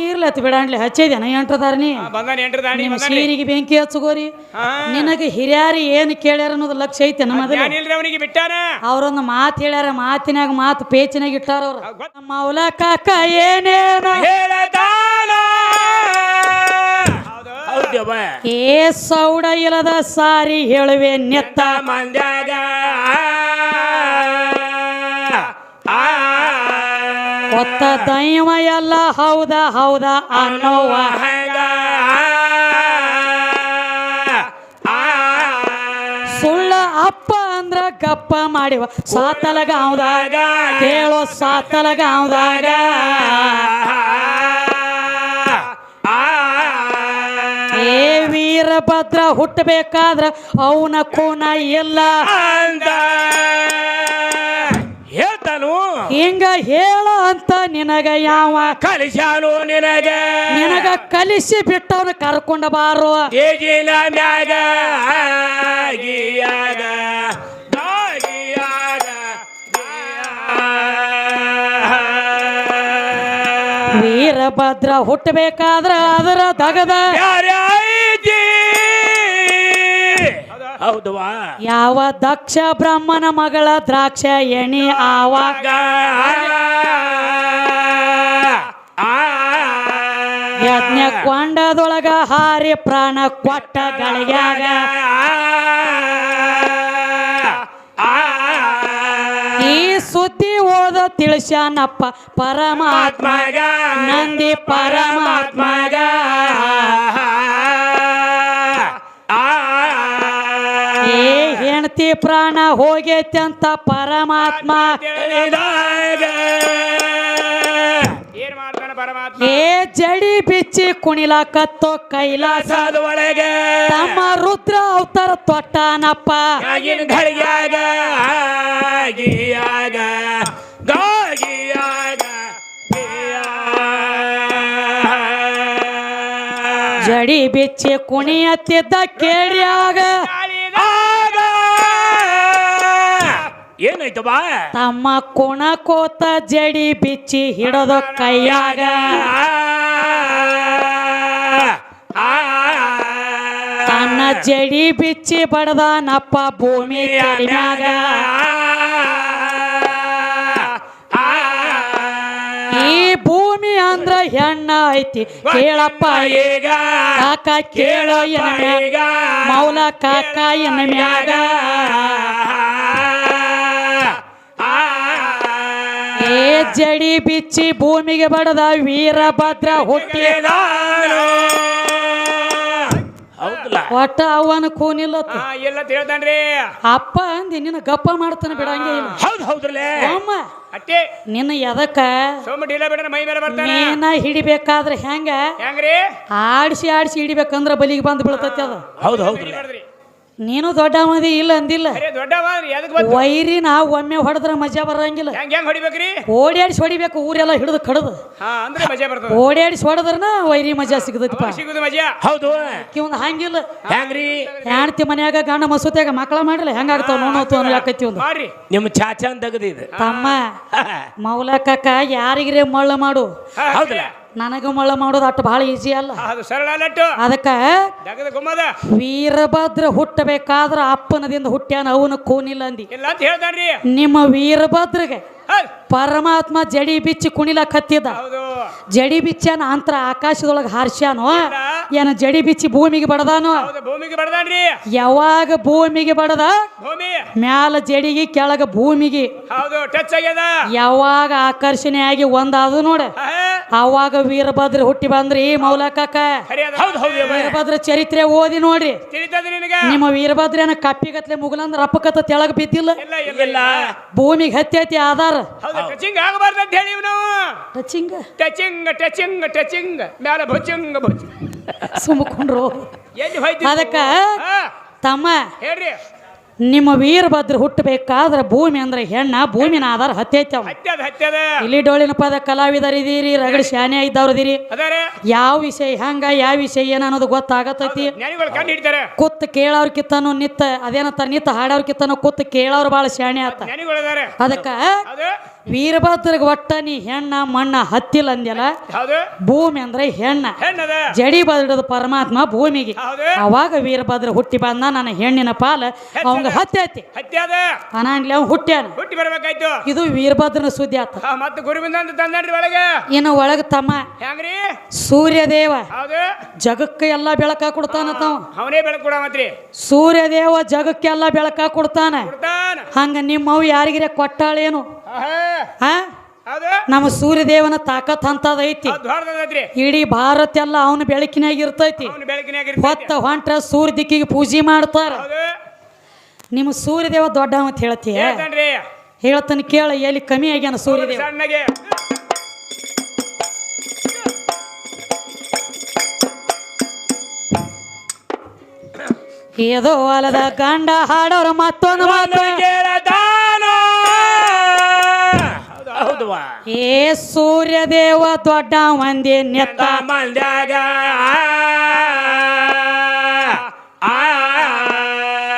ಇರ್ಲತ್ ಬಿಡಾಣ್ಲಿ ಹಚ್ಚಿದೇನ ಎಂಟ್ರದಾರಿ ಬಂದಾನ ಎಂಟ್ರ ನಿಮ್ಮ ಸೀರಿಗೆ ಬೆಂಕಿ ಹಚ್ಚಗೋರಿ ನಿನಗೆ ಹಿರಿಯಾರಿ ಏನು ಕೇಳ್ಯಾರ ಅನ್ನೋದು ಲಕ್ಷ ಐತೆ ನಮ್ಮದು ಅವನಿಗೆ ಬಿಟ್ಟಾನ. ಅವ್ರೊಂದು ಮಾತು ಹೇಳ್ಯಾರ ಮಾತಿನಾಗ ಮಾತು ಪೇಚಿನಾಗ ಇಟ್ಟಾರ ಅವ್ರು. ಮೌಲ ಕಾಕ ಏನೇನು. ಏ ಸೌಡ ಇಲ್ಲದ ಸಾರಿ ಹೇಳುವೆ ನೆತ್ತ. ಮಂದ್ಯಾಗ. ಆ ಒತ್ತ ದೈವ ಎಲ್ಲ ಹೌದ ಹೌದ ಅನ್ನೋವ ಸುಳ್ಳ ಅಪ್ಪ ಅಂದ್ರ ಗಪ್ಪ ಮಾಡಿವ. ಸಾತಲಗಾವ್ದಾಗ ಕೇಳೋ ಸಾತಲಗಾವ್ದಾಗ ಏ ವೀರಭದ್ರ ಹುಟ್ಟಬೇಕಾದ್ರ ಅವನ ಕೋನ ಎಲ್ಲ ಅಂತ ಹೇಳ್ತಾನು ಹಿಂಗ ಹೇಳ ಅಂತ ನಿನಗ ಯಾವ? ಕಲಿಸಾನು ನಿನಗೆ. ನಿನಗ ಕಲಿಸಿ ಬಿಟ್ಟವನ ಕರ್ಕೊಂಡ ಬಾರು. ಮ್ಯಾಗ ಗಾಗಿಯಾಗ ವೀರಭದ್ರ ಹುಟ್ಟಬೇಕಾದ್ರ ಅದರ ತಗದ ಯಾರೇ ಹೌದವಾ ಯಾವ ದಕ್ಷ ಬ್ರಹ್ಮನ ಮಗಳ ದ್ರಾಕ್ಷ ಎಣಿ ಆವಾಗ ಯಜ್ಞ ಕೊಂಡದೊಳಗ ಹಾರಿ ಪ್ರಾಣ ಕೊಟ್ಟ ಗಳಿಗ್ಯಾಗ ಈ ಸುದ್ದಿ ಓದ ತಿಳಿಸ್ಯಾನಪ್ಪ ಪರಮಾತ್ಮಗ ನಂದಿ ಪರಮಾತ್ಮಗ ಹೆಂಡತಿ ಪ್ರಾಣ ಹೋಗೈತೆ ಅಂತ ಪರಮಾತ್ಮ ಏನ್ ಮಾಡ್ತಾನ ಪರಮಾತ್ಮ? ಏ ಜಡಿ ಬಿಚ್ಚಿ ಕುಣಿಲಾಕತ್ತೋ ಕೈಲಾಸ. ಒಳಗೆ. ತಮ್ಮ ರುದ್ರ ಅವತಾರ ತೊಟ್ಟನಪ್ಪ. ಆಗಿನ ಘಳಿಗ್ಯಾಗ ಆಗಿಯಾಗ ಗಾಗಿಯಾಗ ಜಡಿ ಬಿಚ್ಚಿ ಕುಣಿಯತ್ತಿದ್ದ ಕೇಳ್ಯಾಗ. ಏನಾಯ್ತು ಬಾ ತಮ್ಮ ಕುಣ ಕೋತ ಜಡಿ ಬಿಚ್ಚಿ ಹಿಡದ ಕೈಯಾಗ. ತನ್ನ ಜಡಿ ಬಿಚ್ಚಿ ಬಡದನಪ್ಪ ಭೂಮಿ ಕಡಿಮ್ಯಾಗ. ಈ ಭೂಮಿ ಅಂದ್ರ ಹೆಣ್ಣ ಐತಿ, ಕೇಳಪ್ಪ ಈಗ. ಕಾಕ ಕೇಳೋ ಮ್ಯಾಗ ಮೌಲ ಕಾಕ ಎನ್ನ ಮ್ಯಾಗ ಏ ಜಡಿ ಬಿಚ್ಚಿ ಭೂಮಿಗೆ ಬಡದ ವೀರಭದ್ರ ಹುಟ್ಟಿ. ಹೌದಲ್ಲ? ಒಟ್ಟ ಅವನ ಕೂನಿಲ್ಲ ಎಲ್ಲ ಹೇಳ್ತಾನ್ರಿ. ಅಪ್ಪ ಅಂದಿ ನಿನ್ನ ಗಪ್ಪ ಮಾಡ್ತಾನೆ ಬಿಡಂಗೆ ಇಲ್ಲ. ಹೌದು ಹೌದ್ರಲ್ಲೇ? ಅಮ್ಮ ಅಟ್ಟೆ ನಿನ್ನ ಎದಕ್ಕ ಸೋಮ ಢೀಲ ಬಿಡನ ಮೈ ಮೇಲೆ ಬರ್ತಾನ. ಮೇನ ಹಿಡಿಬೇಕಾದ್ರೆ ಹೆಂಗ? ಹೆಂಗ್ರಿ? ಆಡಿಸಿ ಆಡಿಸಿ ಹಿಡಿಬೇಕಂದ್ರ ಬಲಿಗೆ ಬಂದು ಬೀಳ್ತೈತಿ ಅದು. ಹೌದು. ನೀನು ದೊಡ್ಡ ಮದಿ ಇಲ್ಲ ಅಂದಿಲ್ಲ. ಅರೆ ದೊಡ್ಡವ ಎದಕ್ ಬಂತು? ವೈರಿ ನಾವು ಒಮ್ಮೆ ಹೊಡೆದ್ರ ಮಜಾ ಬರಂಗಿಲ್ಲ. ಹೆಂಗ್ ಹೆಂಗ್ ಹೊಡಿಬೇಕ್ರಿ? ಓಡಾಡಿಸಿ ಹೊಡಿಬೇಕು ಊರೆಲ್ಲ ಹಿಡಿದು ಕಡದು. ಹಾ ಅಂದ್ರೆ ಮಜಾ ಬರ್ತದ. ಓಡಾಡಿಸಿ ಹೊಡೆದ್ರನ ವೈರಿ ಮಜಾ ಸಿಗದಪ್ಪ ಸಿಗುದು ಮಜಾ? ಹೌದು. ಹಂಗಿಲ್ಲ. ಹೆಂಗ್ರಿ? ಹೆಣ್ತಿ ಮನ್ಯಾಗ ಗಂಡ ಮಸೂತ್ಯಾಗ ಮಕ್ಕಳ ಮಾಡಿಲ್ಲ ಹೆಂಗಾಗ್ತಾವ ನೋಡೋತು ಅನ್ನಲಾಕತ್ತಿ ಒಂದು ನಿಮ್ಮ ಚಾಚಾನ್ ತಗದಿದ್. ತಮ್ಮ ಮೌಲಕ್ಕ ಯಾರಿಗ್ರೆ ಮಳ್ಳ ಮಾಡು. ಹೌದಲ್ಲ ನನಗ ಮಳ ಮಾಡೋದು ಅಟ್ಟು ಭಾಳ ಈಸಿ ಅಲ್ಲ. ಅದು ಸರಳ ಅದಕ್ಕ ಗುಮ್ಮದ. ವೀರಭದ್ರ ಹುಟ್ಟಬೇಕಾದ್ರ ಅಪ್ಪನದಿಂದ ಹುಟ್ಟ್ಯಾನ ಅವನ ಕೂನಿಲ್ಲ ಅಂದಿ. ಇಲ್ಲ ಅಂತ ಹೇಳ್ತಾನ್ರಿ ನಿಮ್ಮ ವೀರಭದ್ರಗೆ ಪರಮಾತ್ಮ ಜಡಿ ಬಿಚ್ಚಿ ಕುಣಿಲಕ್ ಹತ್ತಿದ ಜಡಿ ಬಿಚ್ಚಾನ ಅಂತರ ಆಕಾಶದೊಳಗೆ ಹಾರ್ಸ್ಯಾನೋ ಏನ ಜಡಿ ಬಿಚ್ಚಿ ಭೂಮಿಗೆ ಬಡದಾನೋ? ಹೌದು ಭೂಮಿಗೆ ಬಡದಾನ್ರಿ. ಯಾವಾಗ ಭೂಮಿಗೆ ಬಡದ? ಭೂಮಿ. ಮ್ಯಾಲ ಜಡಿಗೆ ಕೆಳಗ ಭೂಮಿಗೆ. ಹೌದು ಟಚ್ ಆಗ್ಯದ. ಯಾವಾಗ ಆಕರ್ಷಣೆ ಆಗಿ ಒಂದಾದ ನೋಡ. ಹಾ, ಅವಾಗ ವೀರಭದ್ರ ಹುಟ್ಟಿ ಬಂದ್ರಿ ಮೌಲಕಾಕ ಖರೆ ಅದ ಹೌದು ಹೌದು ಯವ್ವ. ವೀರಭದ್ರ ಚರಿತ್ರೆ ಓದಿ ನೋಡ್ರಿ. ನಿಮ್ಮ ವೀರಭದ್ರ ನಿಮ್ಮ ವೀರಭದ್ರನ ಕಪ್ಪಿಗತ್ಲೆ ಮುಗಲಂದ್ರ ಅಪ್ಪಕತ್ತ ತೆಳಗ ಬಿದ್ದಿಲ್ಲ? ಇಲ್ಲ ಭೂಮಿಗೆ ಹತ್ತೈತಿ ಆಧಾರ. ಹೌದು ಟಚಿಂಗ್ ಆಗಬಾರ್ದು ಅಂತ ಹೇಳಿ ನಾವು ಟಚಿಂಗ? Touching touching touching. ಮ್ಯಾಲ ಭುಚಂಗ್ ಭುಚ್ ಸುಮ್ಕೊಂಡ್ರು. ಎಲ್ಲಿ ಹೋಯ್ತು ಅದಕ್ಕ ತಮ್ಮ ಹೇಳ್ರಿ. ನಿಮ್ಮ ವೀರಭದ್ರ ಹುಟ್ಟಬೇಕಾದ್ರೆ ಭೂಮಿ ಅಂದ್ರೆ ಹೆಣ್ಣ ಭೂಮಿನ ಆಧಾರ ಹತ್ತೈತಿ ಇಲ್ಲಿ ಡೋಳಿನ ಪದ ಕಲಾವಿದರು ಇದೀರಿ ರಗಡ ಶಾನೆ ಇದ್ದವ್ರು ಇದೀರಿ. ಅದಾರೆ ಯಾವ ವಿಷಯ ಹೆಂಗ ಯಾವ ವಿಷಯ ಏನ ಅನ್ನೋದು ಗೊತ್ತಾಗತೈತಿ. ಕುತ್ ಕೇಳವ್ರ ಕಿತ್ತನು ನಿತ್ತ ಅದೇನತ್ತ ನಿತ್ತ ಹಾಡೋರ್ ಕಿತ್ತನು ಕುತ್ ಕೇಳೋರು ಬಹಳ ಶಾಣೆ ಆತ. ಅದಕ್ಕ ಅದು ವೀರಭದ್ರಗೆ ಒಟ್ಟ ನೀ ಹೆಣ್ಣ ಮಣ್ಣ ಹತ್ತಿಲ್ಲ ಅಂದ್ಯಲ್ಲ? ಭೂಮಿ ಅಂದ್ರೆ ಹೆಣ್ಣ. ಹೆಣ್ಣದ. ಜಡಿ ಬದಡದ ಪರಮಾತ್ಮ ಭೂಮಿಗೆ. ಅವಾಗ ವೀರಭದ್ರ ಹುಟ್ಟಿ ಬಂದ ನನ್ನ ಹೆಣ್ಣಿನ ಪಾಲ. ಅವಂಗ ಹತ್ತಿ ಐತಿ ಅನಾನ್ಲಿ ಅವ್ ಹುಟ್ಟ್ಯಾನ. ಹುಟ್ಟಿ ಬರ್ಬೇಕಾಯ್ತು. ಇದು ವೀರಭದ್ರನ ಸುದ್ದಿ ಆತ. ಮತ್ತೆ ಗುರು ಬಂದ ಅಂತ ತಂದ್ರಿ ಒಳಗೆ. ಇನ್ನು ಒಳಗ ತಮ್ಮ. ಹೆಂಗ್ರಿ? ಸೂರ್ಯದೇವ. ಜಗಕ್ಕೆ ಎಲ್ಲ ಬೆಳಕ ಕೊಡ್ತಾನ ತಾವ ಅವನೇ ಬೆಳಕು ಕೊಡ ಸೂರ್ಯದೇವ ಜಗಕ್ಕೆಲ್ಲ ಬೆಳಕ ಕೊಡ್ತಾನ. ಹಂಗ ನಿಮ್ಮವ್ ಯಾರಿಗಿರ ಕೊಟ್ಟಾಳೇನು. ಹಾ. ನಮ್ಮ ಸೂರ್ಯದೇವನ ತಾಕತ್ ಅಂತದ ಐತಿ. ಅದು ಇಡೀ ಭಾರತ ಎಲ್ಲ ಅವನ ಬೆಳಕಿನಾಗ ಇರ್ತೈತಿ. ಹೊತ್ತ ಹೊಂಟ್ರ ಸೂರ್ಯ ದಿಕ್ಕಿಗೆ ಪೂಜೆ ಮಾಡ್ತಾರ. ನಿಮ್ಮ ಸೂರ್ಯದೇವ ದೊಡ್ಡ ಅಂತ ಹೇಳ್ತೀಯ ಹೇಳ್ತಾನೆ ಕೇಳ ಎಲ್ಲಿ ಕಮ್ಮಿ ಆಗ್ಯಾನ ಸೂರ್ಯದೇವ? ಏದೋ ಅಲದ ಗಂಡ ಹಾಡೋರು ಮತ್ತೊಂದು ಮಾತು. ಹೌದವಾ? ಏ ಸೂರ್ಯದೇವ ದೊಡ್ಡ ಮಂದಿ ನೆತ್ತ. ಮಂದ್ಯಾಗ ಆ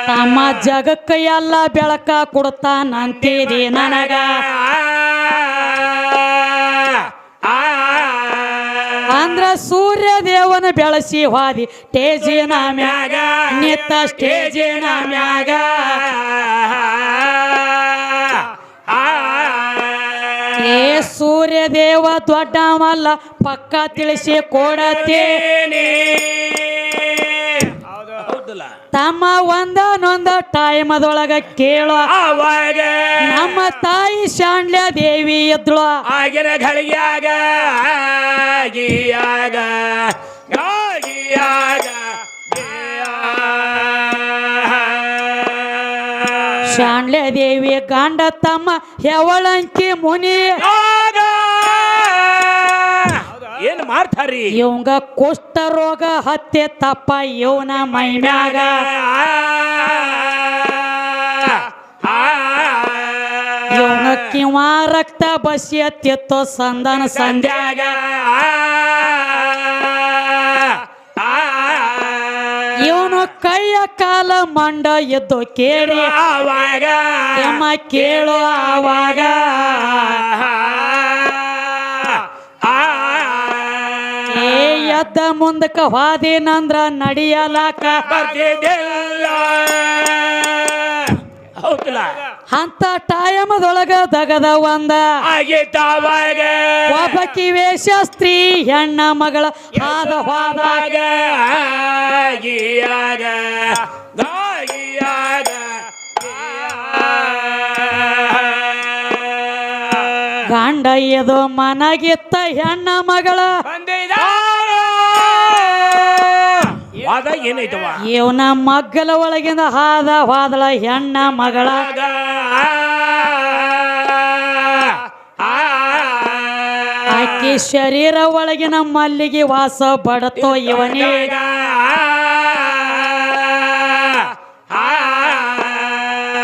ತಮ್ಮ ಜಗಕ್ಕ ಎಲ್ಲ ಬೆಳಕ ಕೊಡ್ತಾನಂತೀರಿ ನನಗ. ಅಂದ್ರ ಸೂರ್ಯದೇವನ ಬೆಳಸಿ ಹಾದಿ ಸ್ಟೇಜಿನ ಮ್ಯಾಗ ನಿತ್ತ ಸ್ಟೇಜಿನ ಮ್ಯಾಗ. ಏ ಸೂರ್ಯದೇವ ದೊಡ್ಡವಲ್ಲ ಪಕ್ಕ ತಿಳಿಸಿ ಕೊಡತೇನೆ. ಹೌದು. ಹೌದಲ್ಲ? ತಮ್ಮ ಒಂದನೊಂದ ಟೈಮದೊಳಗ ಕೇಳೋ. ಅವಾಗ ನಮ್ಮ ತಾಯಿ ಶಾಂಡ್ಯ ದೇವಿ ಎದ್ಳು. ಆಗಿನ ಆಗಿಯಾಗ. ಆಗಿಯಾಗ ಶಾಂಡ್ಯ ದೇವಿ ಗಂಡ ತಮ್ಮ ಹೆವಳಂಕಿ ಮುನಿ ಏನ್ ಮಾಡ್ತಾರಿ ಇವಂಗ ಕುಷ್ಠ ರೋಗ ಹತ್ತೆ ತಪ್ಪ ಇವನ ಮೈ ಮ್ಯಾಗ ಇವನ ಕಿವ ರಕ್ತ ಬಸಿ ಹತ್ತಿತ್ತೋ ಸಂದನ ಸಂಧ್ಯಾಗ ಇವನು ಕೈಯ ಕಾಲ ಮಂಡ ಎದ್ದು ಕೇಳಿ. ಆವಾಗ. ನಮ್ಮ ಕೇಳು ಆವಾಗ. ಏ ಎದ್ದ ಮುಂದಕ್ಕ ಹಾದಿನಂದ್ರ ನಡಿಯಲಾಕ. ಬರ್ತಿದ್ದಿಲ್ಲ. ಹೌದಲ್ಲ ಅಂತ ಟೈಮದೊಳಗ ದಗದ ಒಂದ. ಒಬ್ಬಕಿ ವೇಷ ಸ್ತ್ರೀ ಹೆಣ್ಣ ಮಗಳ ಹಾದ ಹೋದಾಗ ಗಂಡ ಎದು ಮನಗಿತ್ತ ಹೆಣ್ಣ ಮಗಳ ವಾದ ಏನೈತವ ಇವನ ಮಗ್ಗಲ ಒಳಗಿಂದ ಹಾದ ಹಾದಳ ಹೆಣ್ಣ ಮಗಳ. ಆಕಿ ಶರೀರ ಒಳಗಿನ ಮಲ್ಲಿಗೆ ವಾಸ ಬಡತೋ ಇವನೀಗ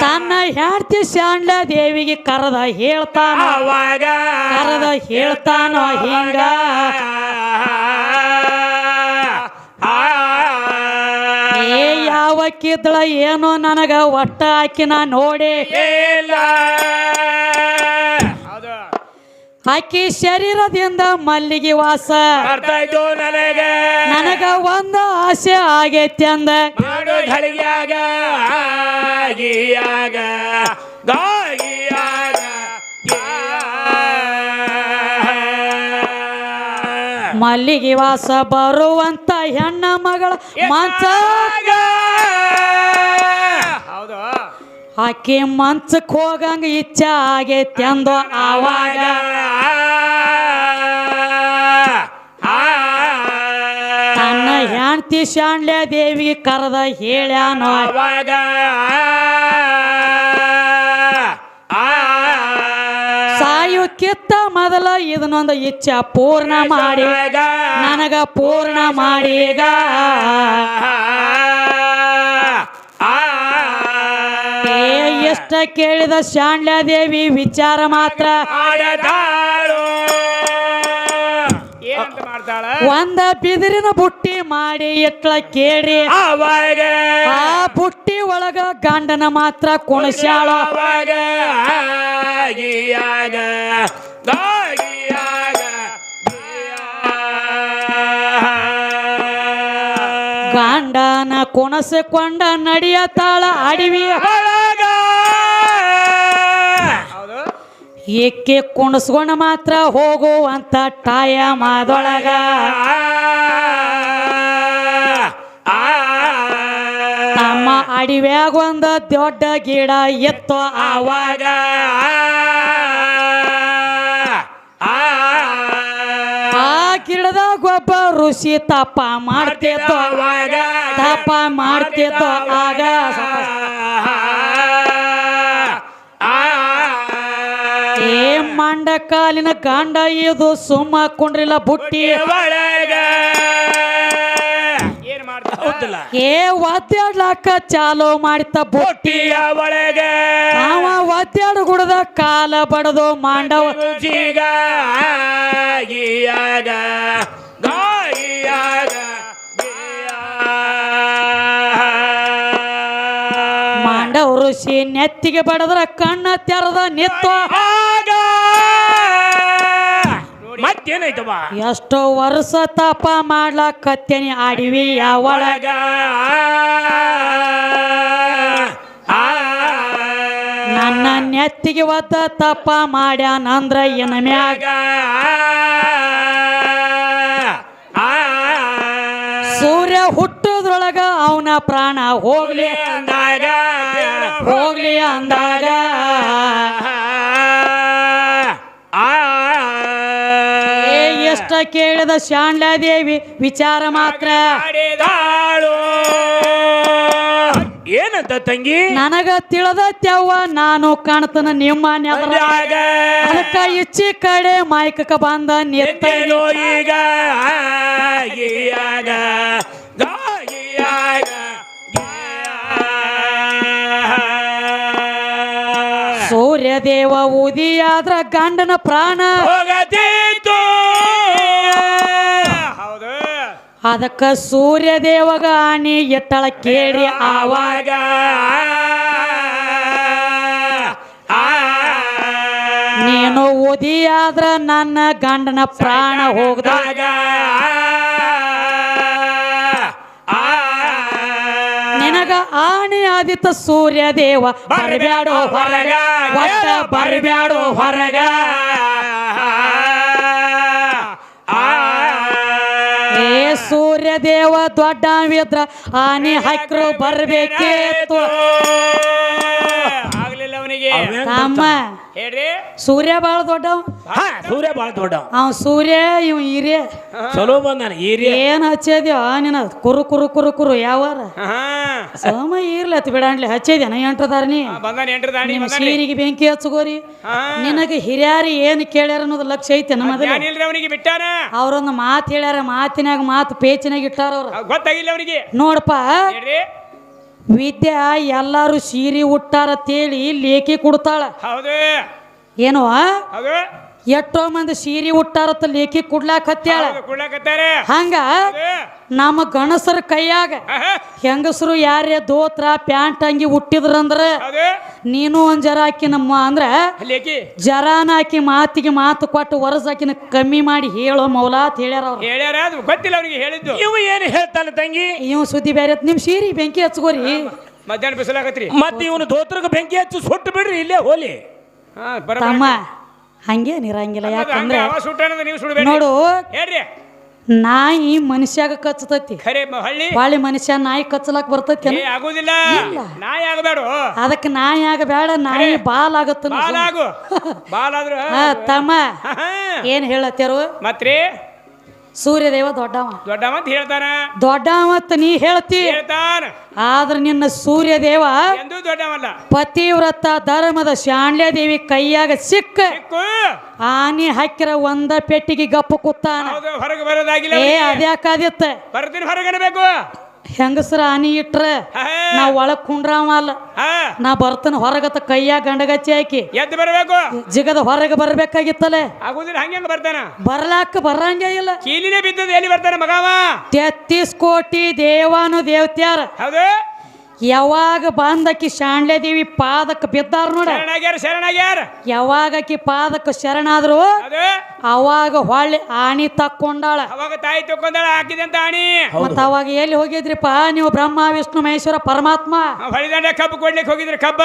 ತನ್ನ ಹೆಂಡತಿ ಶಾಂಡ ದೇವಿಗೆ ಕರದ ಹೇಳ್ತಾನ. ಕರದ ಹೇಳ್ತಾನೋ ಹಿಂಗ. ಏ ಯಾವಕ್ಕಿದ್ದಳ ಏನೋ ನನಗ ಒಟ್ಟ ಆಕಿನ ನೋಡಿ. ಆಕಿ ಶರೀರದಿಂದ ಮಲ್ಲಿಗೆ ವಾಸ. ನನಗ. ಒಂದು ಆಸೆ ಆಗೈತಿ ಅಂದ. ಮಲ್ಲಿಗೆ ವಾಸ ಬರುವಂತ ಹೆಣ್ಣ ಮಗಳ ಮಂಚ ಹೌದು ಆಕೆ ಮಂಚಕ್ಕೆ ಹೋಗಂಗ ಇಚ್ಛೆ ಆಗೈತೆ ಅಂದು ಆವಾಗ ತನ್ನ ಹೆಂಡತಿ ಶಾಣ್ಯ ದೇವಿಗೆ ಕರೆದ ಹೇಳ್ಯಾನ ಅವಾಗ ಮೊದಲ ಇದನ್ನೊಂದು ಇಚ್ಛೆ. ಪೂರ್ಣ ಮಾಡಿ. ನನಗ ಪೂರ್ಣ ಮಾಡಿಗ ಎಷ್ಟ ಕೇಳಿದ ಶಾಣ್ಯಾದೇವಿ ದೇವಿ ವಿಚಾರ ಮಾತ್ರ. ಒಂದ ಬಿದಿರಿನ ಬುಟ್ಟಿ ಮಾಡಿ ಇಟ್ಲ ಕೇಳಿ ಅವಾಗ. ಆ ಬುಟ್ಟಿ ಒಳಗ ಗಂಡನ ಮಾತ್ರ ಕುಣಸ್ಯಾಳ. ಕುಣಸಿಕೊಂಡ ನಡೆಯತಾಳ ಅಡವಿ ಹಾಳಾಗ ಹೌದು ಏಕೆ ಕುಣಸ್ಕೊಂಡ ಮಾತ್ರ ಹೋಗುವಂತ ಟಾಯ ಮಾದೊಳಗ ತಮ್ಮ ಅಡಿವ್ಯಾಗ ಒಂದ ದೊಡ್ಡ ಗಿಡ ಎತ್ತೋ ಆವಾಗ ಆ ಗಿಡದಾಗ ಒಬ್ಬ ಋಷಿ ತಪ್ಪ ಮಾಡ್ತಿತ್ತು ತಪ್ಪ ಮಾಡ್ತಿತ್ತು ಆಗ ಏ ಮಂಡ ಕಾಲಿನ ಗಂಡ ಇದು ಸುಮ್ಮ ಕುಂಡ್ರಿಲ್ಲ ಬುಟ್ಟಿ ಏ ಒದ್ದಾಡ್ಲಾಕ ಚಾಲೋ ಮಾಡಿತ ಬುಟ್ಟಿ ಒಳಗೆ ಅವ ಒದ್ದಾಡ ಗುಡದ ಕಾಲ ಬಡದು ಮಾಂಡವ ರುಚಿಗ ಋಷಿ ನೆತ್ತಿಗೆ ಬಡದ್ರ ಕಣ್ಣ ತೆರದ ನಿತ್ತು ಮತ್ತೇನಾಯ್ತವ ಎಷ್ಟೋ ವರ್ಷ ತಪ ಮಾಡ್ಲಕತ್ತೇನಿ ಅಡಿವಿ ಒಳಗ ನನ್ನ ನೆತ್ತಿಗೆ ಒತ್ತ ತಪ್ಪ ಮಾಡ್ಯಾನಂದ್ರ ಏನ ಮ್ಯಾಗ. ಸೂರ್ಯ ಹುಟ್ಟೋದ್ರೊಳಗ ಅವನ ಪ್ರಾಣ ಹೋಗ್ಲಿ. ಅಂದಾಗ ಹೋಗ್ಲಿ ಅಂದಾಗ. ಎಷ್ಟ ಕೇಳಿದ ಶಾಂಡಾದೇವಿ ವಿಚಾರ ಮಾತ್ರ. ಏನಂತ ತಂಗಿ? ನನಗ ತಿಳಿದತ್ಯವ್ವ ನಾನು ಕಾಣ್ತನ ನಿಮ್ಮ ನೆದ್ರ ಅಂದಾಗ ಅದಕ್ಕ ಇಚ್ಚಿ ಕಡೆ ಮೈಕಕ ಬಂದ ನಿತ್ತ ಎತ್ತೇನೋ ಈಗ ಗಾಗಿಯಾಗ ಸೂರ್ಯ ದೇವ ಉದಿಯಾದ್ರ ಗಂಡನ ಪ್ರಾಣ. ಹೋಗತೀತು ಹೌದು. ಅದಕ್ಕ ಸೂರ್ಯ ದೇವಗ ಆಣಿ ಎಟ್ಟಳ ಕೇಳಿ ಆವಾಗ. ನೀನು ನೀನು ಉದಿಯಾದ್ರ ನನ್ನ ಗಂಡನ ಪ್ರಾಣ ಹೋಗ್ದಾಗ ಆಣಿ ಆದಿತ್ತ ಸೂರ್ಯ ದೇವ ಬರಬ್ಯಾಡೋ ಹೊರಗ, ಒಟ್ಟ ಬರಬ್ಯಾಡೋ ಹೊರಗ. ಸೂರ್ಯ ದೇವ ದೊಡ್ಡವಿದ್ರ ಆನೆ ಹಾಕ್ರು ಬರ್ಬೇಕೇತು. ತಮ್ಮ. ಹೇಳ್ರಿ. ಸೂರ್ಯ ಬಾಳ ದೊಡ್ಡವ. ಹಾ ಸೂರ್ಯ ಬಾಳ ದೊಡ್ಡ ಅವ್ ಸೂರ್ಯ ಇವ್ ಹಿರಿಯ. ಚಲೋ ಬಂದಾನ ಹಿರಿಯ. ಏನ್ ಹಚ್ಚೇದ್ಯೋ ನಿನ್ನ ಕುರು ಕುರು ಕುರು ಕುರು ಯಾವಾರ. ಹಾ ಸೋಮ ಇರ್ಲತ್ ಬಿಡಾಣ್ಲಿ ಹಚ್ಚಿದ್ಯಾನ ಎಂಟ್ರದಾರ ನೀ? ನಿಮ್ಮ ಸೀರಿಗೆ ಬೆಂಕಿ ಹಚ್ಚಗೋರಿ ನಿನಗೆ ಹಿರಿಯಾರಿ ಏನ್ ಕೇಳ್ಯಾರ ಅನ್ನೋದು ಲಕ್ಷ್ಯ ಐತೆ ನಮ್ಮದ ಏನಿಲ್ರಿ ಅವನಿಗೆ ಬಿಟ್ಟಾನ? ಅವ್ರೊಂದು ಮಾತು ಹೇಳ್ಯಾರ ಮಾತಿನಾಗ ಮಾತು ಪೇಚಿನಾಗ ಇಟ್ಟಾರ ಅವ್ರ. ಅವ್ ಗೊತ್ತಾಗಿಲ್ಲ ಅವನಿಗೆ ನೋಡಪ್ಪ. ವಿದ್ಯಾ ಎಲ್ಲಾರು ಸೀರೆ ಉಟ್ಟಾರ ತೇಳಿ ಲೇಖಿ ಕೊಡ್ತಾಳ. ಹೌದೇ. ಏನೋ ಎಷ್ಟೋ ಮಂದಿ ಸೀರೆ ಉಟ್ಟಾರತ್ತ ಲೇಖಿ ಕುಡ್ಲಾಕ್ ಹತ್ಯಾಳ. ಕುಡ್ಲಾಕತ್ತಾರೆ ಹಂಗ ನಮ್ಮ ಗಣಸರ ಕೈಯಾಗ ಹೆಂಗಸರು ಯಾರೇ ದೋತ್ರ ಪ್ಯಾಂಟ್ ಅಂಗಿ ಹುಟ್ಟಿದ್ರಂದ್ರ ನೀನು ಒಂದ್ ಜರ ನಮ್ಮ ಅಂದ್ರ ಲೇಕಿ ಜರಾನ ಹಾಕಿ ಮಾತಿಗೆ ಮಾತು ಕೊಟ್ಟು ವರಸ ಆಕಿನ ಕಮ್ಮಿ ಮಾಡಿ ಹೇಳೋ ಮೌಲ ಅಂತ ಹೇಳ್ಯಾರ ಅವ್ರು. ಹೇಳ್ಯಾರ ಅದು ಗೊತ್ತಿಲ್ಲ ಅವ್ರಿಗೆ ಹೇಳಿದ್ದು. ಇವ ಏನು ಹೇಳ್ತಾನೆ ತಂಗಿ? ಇವ್ ಸುದ್ದಿ ಬೇರೆ ನಿಮ್ ಸೀರಿ ಬೆಂಕಿ ಹಚ್ಕೋರಿ. ಮಧ್ಯಾಹ್ನ ಬಿಸಿಲಾಗತ್ರಿ. ಮತ್ತೆ ಇವನು ದೋತ್ರಕ್ಕೆ ಬೆಂಕಿ ಹಚ್ಚಿ ಸುಟ್ಟು ಬಿಡ್ರಿ ಇಲ್ಲೇ ಹೋಲಿ. ಹಾ ಬರ ತಮ್ಮ ಹಂಗೇನಿರಂಗಿಲ್ಲ ಯಾಕಂದ್ರೆ ನೀವು ನೋಡು ಹೇಳ್ರಿ. ನಾಯಿ ಮನುಷ್ಯಾಗ ಕಚ್ಚತೈತಿ. ಹೊಳ್ಳಿ. ಮನುಷ್ಯ ನಾಯಿ ಕಚ್ಚಲಾಕ್ ಬರ್ತೈತಿ ಆಗುದಿಲ್ಲ. ನಾಯಿ ಆಗಬೇಡ ಅದಕ್ಕೆ ನಾಯಿ ಆಗ ಬೇಡ ನಾಯಿ ಬಾಲ್ ಆಗತ್ತ ಬಾಲ್ ಆಗು ಬಾಲ್ ಆದ್ರ ತಮ್ಮ. ಏನ್ ಹೇಳತ್ತೇರು? ಮತ್ರಿ? ಸೂರ್ಯದೇವ ದೊಡ್ಡವ. ದೊಡ್ಡವ ಅಂತ ಹೇಳ್ತಾನ ದೊಡ್ಡವಂತ ನೀ ಹೇಳ್ತಿ? ಹೇಳ್ತಾನ ಆದ್ರ ನಿನ್ನ ಸೂರ್ಯದೇವ ಎಂದೂ ದೊಡ್ಡವಲ್ಲ. ಪತಿವ್ರತ ಧರ್ಮದ ಶಾಂಡ್ಯ ದೇವಿ ಕೈಯಾಗ ಸಿಕ್ಕ. ಆನಿ ಹಾಕಿರ ಒಂದ ಪೆಟ್ಟಿಗೆ ಗಪ್ಪು ಕೂತಾನ. ಹೊರಗೆ ಬರೋದಾಗಿಲ್ಲ ಏ. ಅದ್ಯಾಕಾದಿತ್ತ ಬರ್ತೀನಿ ಹೊರಗೆ ಅನ್ಬೇಕು ಹೆಂಗಸರ ಆನಿ ಇಟ್ರ ನಾ ಒಳಗ್ ಕುಂಡ್ರಾವ ಅಲ್ಲ. ನಾ ಬರ್ತನ ಹೊರಗತ್ತ ಕೈಯಾಗ ಗಂಡಗಚ್ಚಿ ಹಾಕಿ. ಎದ್ದು ಬರಬೇಕು. ಜಿಗದ ಹೊರಗೆ ಬರ್ಬೇಕಾಗಿತ್ತಲೆ. ಆಗುದಿಲ್ಲ ಹಂಗೆ ಬರ್ತಾನ? ಬರ್ಲಾಕ ಬರಂಗೇ ಇಲ್ಲ. ಕೀಲಿನೇ ಬಿದ್ದದ ಎಲ್ಲಿ ಬರ್ತಾನೆ ಮಗಾವ? ತೆತ್ತೀಸ್ ಕೋಟಿ ದೇವಾನು ದೇವತ್ಯಾರ. ಹೌದು. ಯಾವಾಗ ಬಂದಕಿ ಶಾಣ್ಲೆ ದೇವಿ ಪಾದಕ್ಕೆ ಬಿದ್ದಾರ ನೋಡ. ಶರಣಾಗ್ಯಾರ ಶರಣಾಗ್ಯಾರ. ಯಾವಾಗ ಆಕಿ ಪಾದಕ್ಕೆ ಶರಣಾದ್ರು ಅವಾಗ ಹೊಳ್ಳಿ ಆಣಿ ತಕ್ಕೊಂಡಾಳ. ಅವಾಗ ತಾಯಿ ತಕೊಂಡಾಳ ಹಾಕಿದಂತ ಆಣಿ. ಮತ್ತ ಅವಾಗ ಎಲ್ಲಿ ಹೋಗಿದ್ರಿಪ್ಪ? ನೀವು ಬ್ರಹ್ಮ ವಿಷ್ಣು ಮಹೇಶ್ವರ ಪರಮಾತ್ಮ. ಹೊಳಿದಂಡ ಕಬ್ಬು ಕೊಡ್ಲಿಕ್ಕೆ ಹೋಗಿದ್ರಿ ಕಬ್ಬ?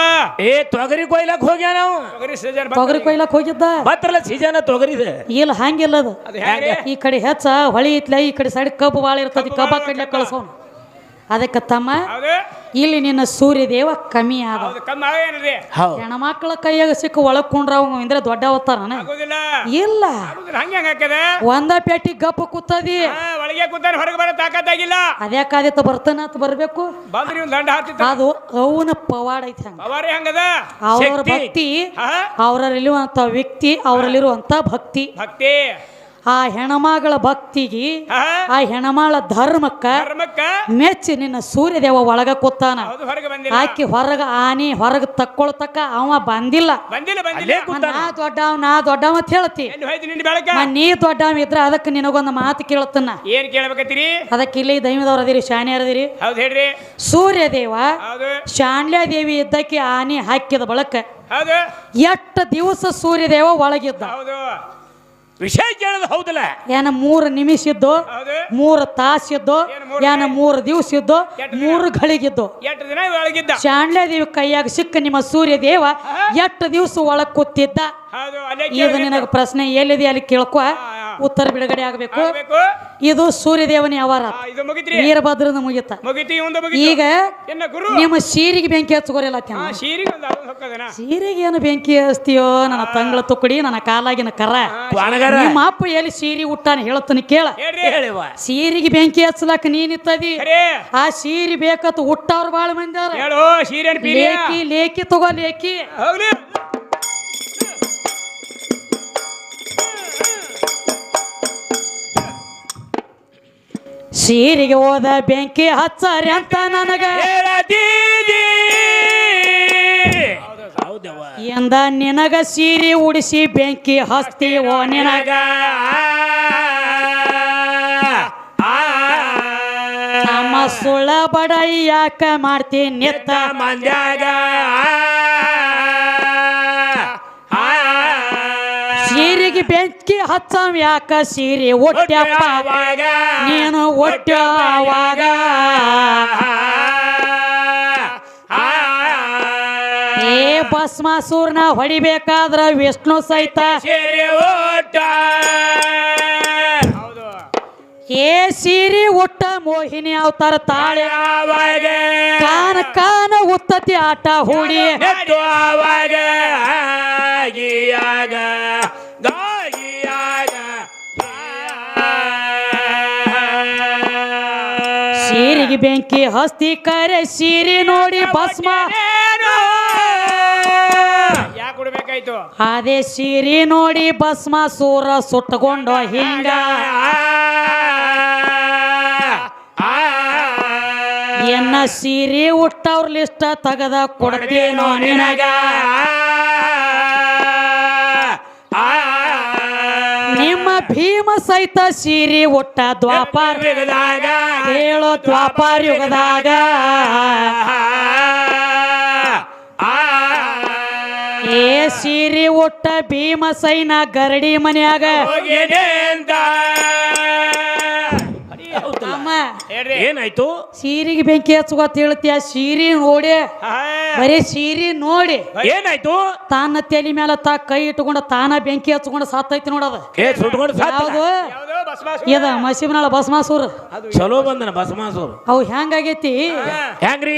ಏ ತೊಗರಿ ಕೊಯ್ಲಕ್ ಹೋಗ್ಯ ನಾವು? ತೊಗರಿ ಸೀಸನ್ ತೊಗರಿ ಕೊಯ್ಲಕ್ ಹೋಗಿದ್ದ? ಬತ್ರಲ್ಲ ಸೀಜನ್ ತೊಗರಿ ಇಲ್ಲ ಹಂಗಿಲ್ಲದ. ಅದು ಹೆಂಗೆ ಈ ಕಡೆ ಹೆಚ್ಚ ಹೊಳಿ ಇತ್ಲ ಈ ಕಡೆ ಸೈಡ್ ಕಬ್ಬು ಬಾಳ ಇರ್ತದ ಕಬ್ಬ ಕಡ್ಲೆ ಕಳ್ಸೋನು. ಅದಕ್ಕೆ ತಮ್ಮ ಇಲ್ಲಿ ನಿನ್ನ ಸೂರ್ಯದೇವ ಕಮ್ಮಿ ಆದ. ಹೌದು ಹೆಣ್ಮಕ್ಳ ಕೈಯಾಗ ಸಿಕ್ಕ ಒಳಗ್ ಕುಂಡ್ರ ಅವ ಇಂದ್ರೆ ದೊಡ್ಡ ಅವತಾರ ಇಲ್ಲ. ಒಂದ ಪೆಟ್ಟಿ ಗಪ್ಪ ಕೂತದಿ. ಒಳಗೆ ಕೂತಾನ ಹೊರಗೆ ಬರೋ ತಾಕತ್ತಾಗಿಲ್ಲ. ಅದ್ಯಾಕಾದಿತ್ತ ಬರ್ತಾನ ಅಂತ ಬರ್ಬೇಕು. ಬಂದ್ರಿ ಒಂದು ದಂಡ ಹಾಕ್ತಿತ್ತು. ಅದು ಅವನ ಪವಾಡ ಐತಿ ಹಂಗ. ಅವರ ಹಂಗದ? ಶಕ್ತಿ. ಭಕ್ತಿ ಅವರಲ್ಲಿರುವಂತ ವ್ಯಕ್ತಿ ಅವರಲ್ಲಿರುವಂತ ಭಕ್ತಿ. ಭಕ್ತಿ. ಆ ಹೆಣಮಗಳ ಭಕ್ತಿಗೆ ಆ ಹೆಣಮಾಳ ಧರ್ಮಕ್ಕ ಮೆಚ್ಚಿ ನಿನ್ನ ಸೂರ್ಯದೇವ ಒಳಗ ಕೂತಾನ. ಆಕೆ ಹೊರಗೆ ಆನಿ ಹೊರಗ ತಕ್ಕೊಳ್ತಕ್ಕ ಅವ ಬಂದಿಲ್ಲ. ನಾ ದೊಡ್ಡವ ನಾ ದೊಡ್ಡವ ಅಂತ ಹೇಳ್ತಿ. ನೀ ದೊಡ್ಡವ ಇದ್ರ ಅದಕ್ಕೆ ನಿನಗೊಂದು ಮಾತು ಕೇಳತ್ತನ್ನ ಏನ್ ಕೇಳ್ಬೇಕತ್ತೀರಿ? ಅದಕ್ಕೆ ಇಲ್ಲಿ ದೈವದವ್ರ ಅದಿರಿ ಶಾನ್ಯಾರ ಅದಿರಿ. ಸೂರ್ಯದೇವ ಶಾಣ್ಯ ದೇವಿ ಇದ್ದಕ್ಕೆ ಆನಿ ಹಾಕಿದ ಬಳಕ ಎಷ್ಟು ದಿವಸ ಸೂರ್ಯದೇವ ಒಳಗಿದ್ದ? ಹೌದು. ವಿಷಯ ಕೇಳೋದು ಹೌದಲ್ಲ? ಏನ ಮೂರು ನಿಮಿಷ ಇದ್ದು ಮೂರು ತಾಸು ಇದ್ದು ಏನ್ ಮೂರು ದಿವಸ ಇದ್ದು ಮೂರು ಗಳಿಗಿದ್ದು. ಎಷ್ಟು ದಿನ ಒಳಗಿದ್ದ? ದೇವಿ ಕೈಯಾಗ ಸಿಕ್ಕ ನಿಮ್ಮ ಸೂರ್ಯ ದೇವ ಎಷ್ಟು ದಿವಸ ಒಳಗ್ ಕೂತಿದ್ದ? ಈಗ ನಿನಗ ಪ್ರಶ್ನೆ ಎಲ್ಲಿದೆ ಅಲ್ಲಿ ಕೇಳ್ಕೊ. ಉತ್ತರ ಬಿಡುಗಡೆ ಆಗಬೇಕು. ಇದು ಸೂರ್ಯದೇವನ ವ್ಯವಹಾರ ವೀರಭದ್ರದ ಮುಗಿತ. ಮುಗಿತಿ ಒಂದು ಮುಗಿತು. ಈಗ ಇನ್ನ ಗುರು? ನಿಮ್ಮ ಸೀರಿಗೆ ಬೆಂಕಿ ಹಚ್ಕೋರಿಲ್ಲ ಸೀರಿಗೆ ಏನು ಬೆಂಕಿ ಹಚ್ತೀಯೋ? ನನ್ನ ತಂಗಳ ತುಕ್ಕಡಿ ನನ್ನ ಕಾಲಾಗಿನ ಕರ. ನಿಮ್ಮ ಅಪ್ಪ ಎಲ್ಲಿ ಸೀರಿ ಉಟ್ಟಾನ ಹೇಳ್ತಾನೆ ಕೇಳ. ಸೀರಿಗೆ ಹೇಳಿವ ಸೀರೆಗೆ ಬೆಂಕಿ ಹಚ್ಚಲಕ್ಕ ನೀನಿತ್ತದಿ ಇತ್ತದಿ? ಆ ಸೀರಿ ಬೇಕತ್ತು ಹುಟ್ಟವ್ರು ಬಾಳ ಮಂದಿ ಲೇಖಿ ಲೇಖಿ ತಗೋ ಲೇಕಿ ಸೀರೆಗೆ ಹೋದ ಬೆಂಕಿ ಹಚ್ಚಾರಿ ಅಂತ ನನಗ. ಎಂದ ನಿನಗ ಸೀರೆ ಉಡಿಸಿ ಬೆಂಕಿ ಹಚ್ತೀವೋ ನಿನಗ. ನಮ್ಮ ಸುಳ್ಳ ಬಡ ಯಾಕ ಮಾಡ್ತೀನಿ ನಿತ್ತ? ಮಂದ್ಯಾಗ ಸೀರೆಗೆ ಬೆಂಕಿ ಹಚ್ಚಂ ಯಾಕ ಸೀರೆ ಒಟ್ಟ್ಯಪ್ಪ ನೀನು ಒಟ್ಟ್ಯಾವಾಗ ಏ ಭಸ್ಮಾಸೂರ್ನ ಹೊಡಿಬೇಕಾದ್ರ ವಿಷ್ಣು ಸಹಿತ ಏ ಸೀರಿ ಉಟ್ಟ ಮೋಹಿನಿ ಅವತಾರ ತಾಳೆ ಕಾನ ಕಾನ ಉತ್ತತಿ ಆಟ ಹೂಡಿ ಸೀರೆಗೆ ಬೆಂಕಿ ಹಸ್ತಿ ಕರೆ ಸೀರೆ ನೋಡಿ ಭಸ್ಮ ಯಾಕೆ ಕೊಡ್ಬೇಕಾಯ್ತು ಅದೇ ಸೀರೆ ನೋಡಿ ಭಸ್ಮ ಸೂರ ಸುಟ್ಟಕೊಂಡ ಹಿಂಗ ಎನ್ನ ಸೀರೆ ಉಟ್ಟವ್ರ ಲಿಸ್ಟ ತೆಗೆದ ಕೊಡ್ತೇನೋ ನಿನಗ ಭೀಮ ಸಹಿತ ಸೀರಿ ಒಟ್ಟ ದ್ವಾಪಾರ ಹೇಳೋ ದ್ವಾಪಾರ ಯುಗದಾಗ ಏ ಸೀರಿ ಒಟ್ಟ ಭೀಮ ಸೈನ ಗರಡಿ ಮನ್ಯಾಗ ಅಮ್ಮ ಹೇಳ್ರಿ ಏನಾಯ್ತು? ಸೀರಿಗೆ ಬೆಂಕಿ ಹಚ್ಚುವ ಹೇಳ್ತೀಯ? ಸೀರೆ ನೋಡಿ. ಬರೀ ಸೀರೆ ನೋಡಿ. ಏನಾಯ್ತು? ತಾನ ತಲೆ ಮೇಲೆ ತಾ ಕೈ ಇಟ್ಕೊಂಡು ತಾನ ಬೆಂಕಿ ಹಚ್ಕೊಂಡು ಸತ್ತೈತಿ ನೋಡದ ಏ ಸುಟ್ಕೊಂಡು ಸಾತ್ಲ. ಯಾವುದು? ಯಾವ್ದು ಬಸ್ಮಾಸು? ಇದ ಮಸೀಬ್ನಾಳ ಬಸಮಾಸೂರ್. ಚಲೋ ಬಂದನ ಬಸಮಾಸೂರ್. ಅವು ಹೆಂಗಾಗೈತಿ. ಹೆಂಗ್ರಿ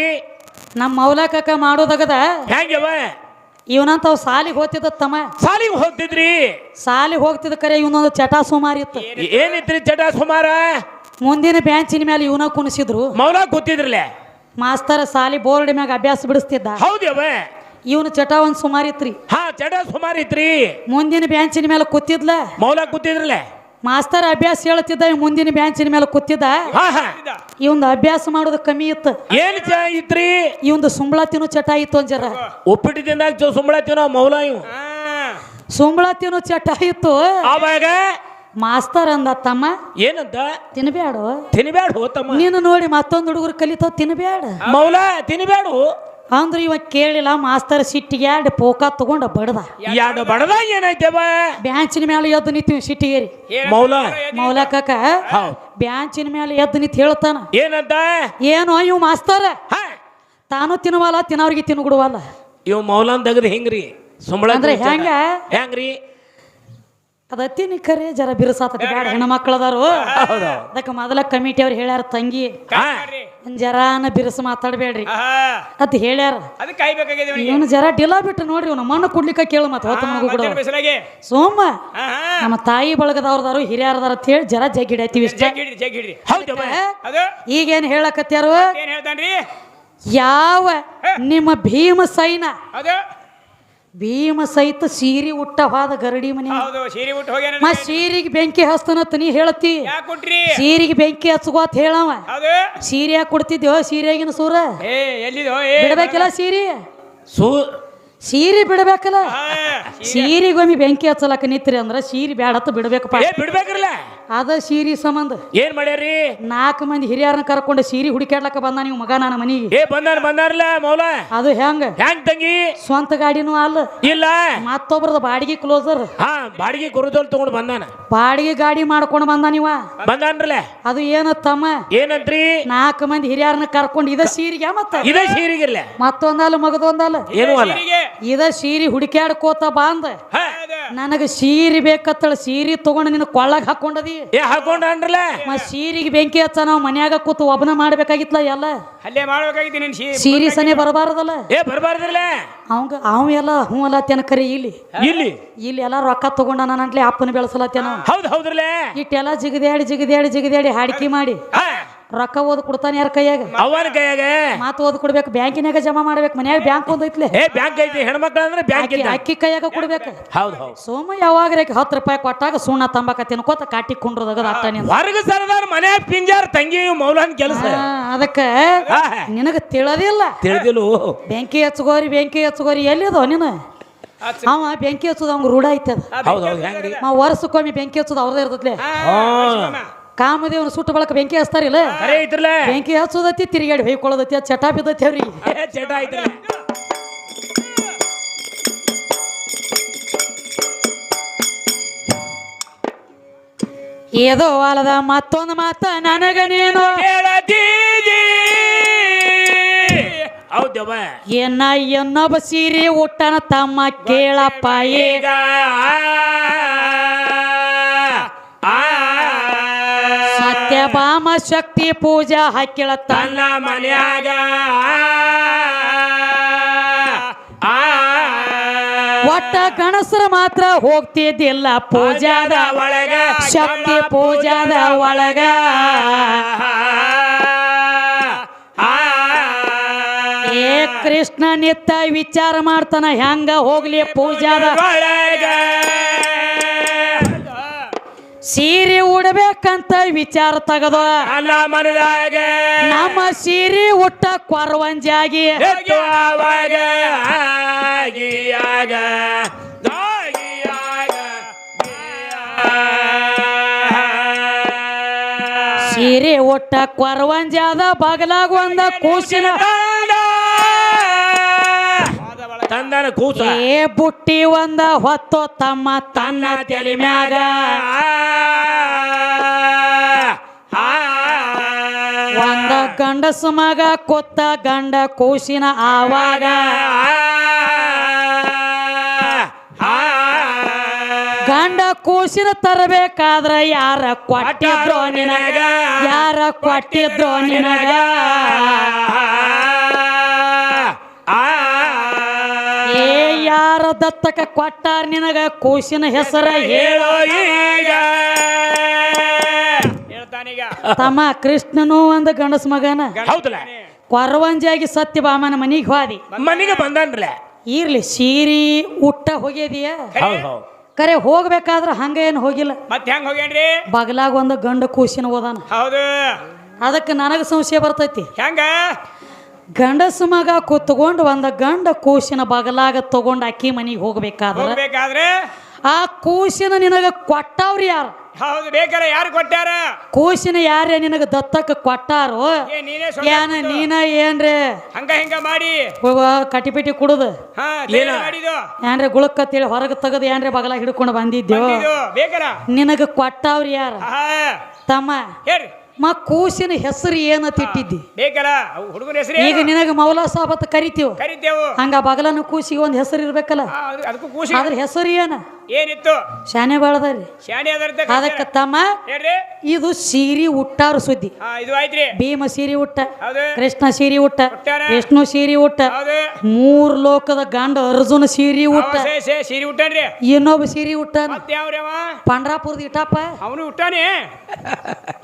ನಮ್ಮ ಮೌಲಕಕ್ಕ ಮಾಡೋದಾಗದ. ಹೆಂಗವ ಇವನಂತ ಅವ್ ಸಾಲಿಗೆ ಹೋಗ್ತಿದ್ದ ತಮ್ಮ. ಸಾಲಿಗೆ ಹೋಗ್ತಿದ್ರಿ? ಸಾಲಿಗೆ ಹೋಗ್ತಿದ್ದ ಕರೆ ಇವನೊಂದು ಚಟ ಸುಮಾರಿತ್ತು ಏನಿತ್ರಿ ಚಟ ಸುಮಾರ? ಮುಂದಿನ ಬ್ಯಾಂಚಿನ ಮೇಲೆ ಇವನ ಕುಣಿಸಿದ್ರು. ಮೌನ ಗೊತ್ತಿದ್ರಲ್ಲೇ ಮಾಸ್ತರ ಸಾಲಿ ಬೋರ್ಡ್ ಮ್ಯಾಗ ಅಭ್ಯಾಸ ಬಿಡಿಸ್ತಿದ್ದ. ಹೌದವ ಇವನ ಚಟ ಒಂದ್ ಸುಮಾರು ಇತ್ರಿ. ಹಾ ಚಟ ಸುಮಾರು ಇತ್ರಿ. ಮುಂದಿನ ಬ್ಯಾಂಚಿನ ಮೇಲೆ ಕೂತಿದ್ಲ. ಮೌಲ ಕೂತಿದ್ರಲ್ಲ? ಮಾಸ್ತರ್ ಅಭ್ಯಾಸ ಹೇಳುತ್ತಿದ್ದ ಇವ್ ಮುಂದಿನ ಬ್ಯಾಂಚಿನ ಮೇಲೆ ಕೂತಿದ್ದ. ಇವಂದು ಅಭ್ಯಾಸ ಮಾಡೋದು ಕಮ್ಮಿ ಇತ್ತು. ಏನ್ ಇತ್ರಿ? ಇವಂದು ಸುಂಬಳ ತಿನ್ನು ಚಟ ಇತ್ತು ಅಂಜರ ಉಪ್ಪಿಟ್ಟು ತಿಂದಾಗ ಸುಂಬಳ ತಿನ್ನೋ ಮೌಲ ಇವ್. ಸುಂಬಳ ತಿನ್ನೋ ಚಟ ಇತ್ತು. ಅವಾಗ ಮಾಸ್ತರ್ ಅಂದ ತಮ್ಮ ಏನಂತ? ತಿನ್ಬ್ಯಾಡು. ತಿನ್ಬ್ಯಾಡ ಹೋತಮ್ಮ. ನೀನು ನೋಡಿ ಮತ್ತೊಂದು ಹುಡುಗರು ಕಲಿತಾವ ತಿನ್ಬ್ಯಾಡ. ಮೌಲ ತಿನ್ಬ್ಯಾಡು. ಅಂದ್ರೆ ಇವ ಕೇಳಿಲ್ಲ ಮಾಸ್ತರ್ ಸಿಟ್ಟಿಗೆ ಎರಡು ಪೋಕ ತಗೊಂಡ ಬಡದ. ಎರಡು ಬಡದ ಏನೈತೆ ಬ್ಯಾಂಚಿನ ಮೇಲೆ ಎದ್ದು ನಿಂತೀವಿ ಸಿಟ್ಟಿಗೇರಿ. ಮೌಲ. ಮೌಲ. ಕಾಕ ಹೌದ್. ಬ್ಯಾಂಚಿನ ಮೇಲೆ ಎದ್ದು ನಿಂತು ಹೇಳ್ತಾನ. ಏನಂತ? ಏನು ಇವ್ ಮಾಸ್ತರ್? ಹಾ. ತಾನು ತಿನ್ನುವಲ್ಲ ತಿನ್ನವ್ರಿಗೆ ತಿನ್ಗುಡುವಲ್ಲ ಇವ್ ಮೌಲಾನ್ ತೆಗ್ದು ಹೆಂಗ್ರಿ? ಸುಮ್ಮನೆ ಅಂದ್ರೆ ಹೆಂಗ? ಹೆಂಗ್ರಿ? ಅದ ತಿನ್ನಿ ಕರೆ ಜರ ಬಿರುಸಾತತಿ. ಬ್ಯಾಡ ಹೆಣ್ಮಕ್ಳು ಮಕ್ಕಳದಾರು ಹೌದು. ಅದಕ್ಕೆ ಮೊದಲ ಕಮಿಟಿ ಅವ್ರು ಹೇಳ್ಯಾರ ತಂಗಿ ಜರಾನ ಬಿರುಸು ಮಾತಾಡ್ಬೇಡ್ರಿ. ಅದ್ ಹೇಳ್ಯಾರ ಇವನು ಜರ ಡಿಲ ಬಿಟ್ಟು ನೋಡ್ರಿ ಇವನು ಮಣ್ಣು ಕುಡ್ಲಿಕ್ಕ ಕೇಳು ಮತ್ತೆ ಹೊತ್ತ ಮಗು ಕೂಡ ಸೋಮ ನಮ್ಮ ತಾಯಿ ಬಳಗದವ್ರದಾರು ಹಿರಿಯರದಾರ ಅಂತ ಹೇಳಿ ಜರ ಜಗ್ಗಿಡೈತಿವಿ ಈಗೇನ್ ಹೇಳಕತ್ಯಾರು? ಯಾವ ನಿಮ್ಮ ಭೀಮ ಸೈನ ಭೀಮ ಸಹಿತ ಸೀರಿ ಉಟ್ಟ ಹೋದ ಗರಡಿ ಮನೆ. ಹೌದು ಸೀರೆ ಉಟ್ಟು ಹೋಗ್ಯಾನ ಮ ಸೀರಿಗೆ ಬೆಂಕಿ ಹಸ್ತನತ್ ನೀ ಹೇಳತಿ ಯಾಕೆ ಕೊಟ್ರಿ ಸೀರಿಗೆ ಬೆಂಕಿ ಹಚ್ಕೋತ್ ಹೇಳವ. ಹೌದು. ಸೀರೆ ಯಾಕೆ ಕೊಡ್ತಿದ್ಯೋ ಸೀರೆಗಿನ ಸೂರ? ಏ ಎಲ್ಲಿದೋ ಏ ಬಿಡ್ಬೇಕಲ್ಲ ಸೀರೆ? ಸೂ ಸೀರೆ ಬಿಡಬೇಕಲ್ಲ? ಸೀರೆಗೊಮ್ಮೆ ಬೆಂಕಿ ಹಚ್ಚಲಕ್ಕ ನಿತ್ರಿ ಅಂದ್ರ ಸೀರೆ ಬ್ಯಾಡತ್ತ ಬಿಡ್ಬೇಕಪ್ಪ ಬಿಡ್ಬೇಕ್ರಲ್ಲ? ಅದ ಸೀರಿ ಸಂಬಂಧ. ಏನ್ ಮಾಡ್ಯಾರಿ ನಾಲ್ಕು ಮಂದಿ ಹಿರಿಯರನ್ನ ಕರ್ಕೊಂಡು ಸೀರೆ ಹುಡುಕ್ಯಾಡ್ಲಕ್ಕ ಬಂದ ನೀವು ಮಗ ನನ್ನ ಮನಿಗೆ. ಏ ಬಂದಾರ ಬಂದಾರಲ್ಲ ಮೌಲ? ಅದು ಹೆಂಗ? ಹೆಂಗ್ ತಂಗಿ? ಸ್ವಂತ ಗಾಡಿನೂ ಅಲ್ಲ. ಇಲ್ಲ. ಮತ್ತೊಬ್ರದ ಬಾಡಿಗೆ ಕ್ಲೋಸರ್. ಹಾ ಬಾಡಿಗೆ ಕುರುದೋಲ್ ತಗೊಂಡು ಬಂದಾನ. ಬಾಡಿಗೆ ಗಾಡಿ ಮಾಡ್ಕೊಂಡು ಬಂದ ನೀವ? ಬಂದಾನ್ರಲ್ಲ. ಅದು ಏನತ್ತಮ್ಮ? ಏನಂತ್ರಿ? ನಾಲ್ಕು ಮಂದಿ ಹಿರಿಯರನ್ನ ಕರ್ಕೊಂಡು ಇದ ಸೀರೆಗೆ ಮತ್ತ? ಇದ ಸೀರಿಗಿರ್ಲ. ಮತ್ತೊಂದಲ್ಲ ಮಗದೊಂದಲ್ಲ? ಏನು ಅಲ್ಲ. ಇದ ಸೀರಿ ಹುಡುಕ್ಯಾಡ್ಕೋತ ಬಂದ ನನಗ ಸೀರಿ ಬೇಕತ್ತಳ ಸೀರಿ ತಗೊಂಡು ನಿನ್ನ ಕೊಳ್ಳಾಗ ಹಾಕೊಂಡದಿ. ಏ ಹಾಕೊಂಡ್ರಲ್ಲ ಸೀರೆಗೆ ಬೆಂಕಿ ಹಚ್ಚ ನಾವು ಮನ್ಯಾಗ ಕೂತು ಒಬ್ಬನ ಮಾಡ್ಬೇಕಾಗಿತ್ಲ ಎಲ್ಲ. ಅಲ್ಲೇ ಮಾಡ್ಬೇಕಾಗಿತ್ತು ನಿನ್ ಸೀರೆ. ಸೀರೆ ಸನೆ ಬರಬಾರದಲ್ಲ. ಏ ಬರ್ಬಾರ್ದಿಲ್ಲ ಅವಂಗ ಅವ ಎಲ್ಲ ಹ್ಞೂ ಅಲ್ಲತ್ತೇನ ಕರಿ ಇಲ್ಲಿ. ಇಲ್ಲಿ? ಇಲ್ಲಿ ಎಲ್ಲ ರೊಕ್ಕ ತಗೊಂಡ ನನ್ನಂಟ್ಲೆ ಅಪ್ಪನ ಬೆಳೆಸಲತ್ತೇನ ಹೌದು ಹೌದ್ರಲ್ಲ ಇಟ್ಟೆಲ್ಲ ಜಿಗದ್ಯಾಡಿ ಜಿಗದ್ಯಾಡಿ ಜಿಗದ್ಯಾಡಿ ಹಾಡಿಕೆ ಮಾಡಿ. ಹಾ. ರೊಕ್ಕ ಓದ್ ಕೊಡ್ತಾನೆ ಯಾರ ಕೈಯಾಗ? ಅವನ ಕೈಯಾಗ? ಮಾತು ಓದ್ ಕೊಡ್ಬೇಕು ಬ್ಯಾಂಕಿನಾಗ ಜಮಾ ಮಾಡ್ಬೇಕು ಮನ್ಯಾಗ ಬ್ಯಾಂಕ್ ಒಂದೈತ್ಲೆ ಏ ಬ್ಯಾಂಕ್ ಐತಿ ಹೆಣ್ಮಕ್ಳು ಅಂದ್ರೆ ಬ್ಯಾಂಕ್ ಅಕ್ಕಿ ಅಕ್ಕಿ ಕೈಯಾಗ ಕೊಡ್ಬೇಕು. ಹೌದು ಹೌದು. ಸೋಮ ಯಾವಾಗ ರೇಖೆ ಹತ್ತು ರೂಪಾಯಿ ಕೊಟ್ಟಾಗ ಸುಣ್ಣ ತಂಬಾಕ ತಿನ್ಕೋತ ಕಾಟಿ ಕುಂಡ್ರದಾಗ ಅಟ್ಟನೆ ಹೊರಗ ಸರದಾರ ಮನೆ ಪಿಂಜಾರ್ ತಂಗಿ ಮೌಲಾನ್ ಕೆಲಸ. ಅದಕ್ಕ ಹಾ ನಿನಗ ತಿಳದಿಲ್ಲ ತಿಳಿದಿಲ್ಲ ಬೆಂಕಿ ಹಚ್ಕೋರಿ ಬೆಂಕಿ ಹಚ್ಕೋರಿ ಎಲ್ಲಿದೋ ನೀನು. ಅವ ಬೆಂಕಿ ಹಚ್ಚೋದು ಅವ್ಗ ರೂಢ ಐತದ ಹೌದು ಹೌದು ಹೆಂಗ್ರಿ? ಮಾ ವರ್ಷಕ್ಕೊಮ್ಮೆ ಬೆಂಕಿ ಹಚ್ಚೋದು ಅವ್ರದೇ ಇರ್ತದ್ಲೆ. ಕಾಮದೇವನ ಸುಟ್ಟು ಬಳಕ ಬೆಂಕಿ ಹಚ್ತಾರಿಲ್ಲ ಕರೆ ಐತ್ರಲ್ಲ ಬೆಂಕಿ ಹಚ್ಚೋದತಿ ತಿರುಗಾಡಿ ಹೊಯ್ಕೊಳ್ಳೋದತಿ ಅದು ಚಟ ಬಿದ್ದತಿ ಅವ್ರಿಗೆ. ಚಟ ಐತ್ರಲ್ಲ ಏದೋ ಅಲ್ಲದ ಮತ್ತೊಂದು ಮಾತ ನನಗನೇನು ಹೌದವ್ವ ಎನ್ನ ಇನ್ನೊಬ್ಬ ಸೀರೆ ಊಟನ ತಮ್ಮ ಕೇಳಪ್ಪ ಈಗ. ಸತ್ಯಭಾಮ ಶಕ್ತಿ ಪೂಜಾ ಹಾಕಿಳ ತನ್ನ ಮನ್ಯಾಗ ಆ, ಒಟ್ಟ ಗಣಸರ ಮಾತ್ರ ಹೋಗ್ತಿದ್ದಿಲ್ಲ ಪೂಜಾದ ಒಳಗ ಶಕ್ತಿ ಪೂಜಾದ ಒಳಗ. ಆ, ಏ ಕೃಷ್ಣ ನಿತ್ತ ವಿಚಾರ ಮಾಡ್ತಾನ ಹೆಂಗ ಹೋಗ್ಲಿ ಪೂಜಾದ ಒಳಗ ಸೀರೆ ಉಡ್ಬೇಕಂತ ವಿಚಾರ ತಗದು. ಮನದಾಗ. ನಮ್ಮ ಸೀರೆ ಉಟ್ಟ ಕೊರವಂಜಾಗಿ ಸೀರೆ ಉಟ್ಟ ಕೊರವಂಜಾದ ಬಗಲಾಗ ಒಂದ ಕೂಸಿನ ತಂದನ ಕೂಸ. ಏ ಬುಟ್ಟಿ ಒಂದ ಹೊತ್ತು ತಮ್ಮ ತನ್ನ ತಲೆ ಮ್ಯಾಗ. ಒಂದ ಗಂಡಸ ಮಗ ಕೊತ್ತ ಗಂಡ ಕೂಸಿನ ಆವಾಗ. ಗಂಡ ಕೂಸಿನ ತರಬೇಕಾದ್ರ ಯಾರ ಕೊಟ್ಟಿದ್ರು ನಿನಗ? ಯಾರ ಕೊಟ್ಟಿದ್ರು ನಿನಗ? ದತ್ತಕ ಕೊಟ್ಟಾರ ನಿನಗ ಕೂಸಿನ ಹೆಸರ ಹೇಳ. ಈಗ ಹೇಳ್ತಾನೀಗ. ತಮ್ಮ ಕೃಷ್ಣನು ಒಂದು ಗಂಡಸ ಮಗನ. ಹೌದಲ್ಲ? ಸತ್ಯ ಬಾಮನ ಮನಿಗೆ ಹೋದಿ. ಮನೆಗೆ ಬಂದನ್ರಲ್ಲ? ಇರ್ಲಿ ಸೀರಿ ಉಟ್ಟ ಹೋಗ್ಯದಿಯ ಹೌದು ಹೌದು. ಕರೆ ಹೋಗ್ಬೇಕಾದ್ರೆ ಹಂಗ ಏನು ಹೋಗಿಲ್ಲ. ಮತ್ತೆ ಹೆಂಗ್ ಹೋಗ್ಯಾನ್ರಿ? ಬಗಲಾಗ ಒಂದು ಗಂಡ ಕೂಸಿನ ಹೋದಾನ. ಹೌದು. ಅದಕ್ಕೆ ನನಗೆ ಸಂಶಯ ಬರ್ತೈತಿ. ಹೆಂಗ? ಗಂಡಸ ಮಗ ಕೂತ್ಕೊಂಡು ಒಂದ ಗಂಡ ಕೂಸಿನ ಬಗಲಾಗ ತಗೊಂಡು ಅಕ್ಕಿ ಮನೆಗೆ ಹೋಗ್ಬೇಕಾದ್ರೆ? ಹೋಗ್ಬೇಕಾದ್ರೆ? ಆ ಕೂಸಿನ ನಿನಗೆ ಕೊಟ್ಟವ್ರಿ ಯಾರು? ಹೌದು ಬೇಕಾರ ಯಾರು ಕೊಟ್ಟಾರ? ಕೂಸಿನ ಯಾರೇ ನಿನಗೆ ದತ್ತಕ್ಕೆ ಕೊಟ್ಟಾರೋ? ಏ ನೀನೇ ಏನ ನೀನ ಏನ್ರಿ? ಹಂಗ ಹಿಂಗ ಮಾಡಿ. ಹೋಗೋ ಕಟಿಪಿಟಿ ಕುಡುದು. ಹಾ ಏನ್ರಿ ಗುಳಕತ್ತೇಳಿ ಹೊರಗೆ ತೆಗೆದು ಏನ್ರಿ ಬಗಲಾಗ ಹಿಡ್ಕೊಂಡು ಬಂದಿದ್ದೇವು ಬಂದಿದ್ದು ಬೇಕಾರ. ನಿನಗೆ ಕೊಟ್ಟವ್ರು ಯಾರು? ತಮ್ಮ. ಹೇಳ್ರಿ. ಮ ಕೂಸಿನ ಹೆಸರು ಏನಂತ ಇಟ್ಟಿದ್ದಿ? ಹುಡುಗನ ಹೆಸರು ಈಗ ನಿನಗೆ ಮೌಲಾ ಸಾಬತ್ ಕರಿತೀವಿ. ಕರಿತೇವು. ಹಂಗ ಬಗಲನ ಕೂಸಿಗೆ ಒಂದು ಹೆಸರು ಇರ್ಬೇಕಲ್ಲ. ಅದಕ್ಕೂ ಖುಷಿ ಅದ್ರ ಹೆಸರು ಏನ? ಏನಿತ್ತು? ಶಾನೆ ಬಾಳದ್ರಿ ಶಾಣಿ ಅದರ್ತ ಅದಕ್ಕೆ ತಮ್ಮ ಹೇಳ್ರಿ. ಇದು ಸೀರಿ ಉಟ್ಟಾರು ಸುದ್ದಿ. ಹಾ ಇದು ಆಯ್ತ್ರಿ. ಭೀಮ ಸೀರಿ ಉಟ್ಟ ಹೌದು. ಕೃಷ್ಣ ಸೀರಿ ಉಟ್ಟ. ವಿಷ್ಣು ಸೀರಿ ಉಟ್ಟ ಹೌದು. ಮೂರ್ ಲೋಕದ ಗಂಡ ಅರ್ಜುನ ಸೀರಿ ಉಟ್ಟ. ಸೀರಿ ಸೇ ಸೇ ಸೀರೆ ಉಟ್ಟಾನ್ರಿ. ಇನ್ನೊಬ್ಬ ಸೀರಿ ಉಟ್ಟ ಮತ್ತೆ ಯಾವ್ರಿ ಅವ ಪಂಡ್ರಾಪುರದ ಇಟಪ್ಪ ಅವನು ಉಟ್ಟಾನೆ.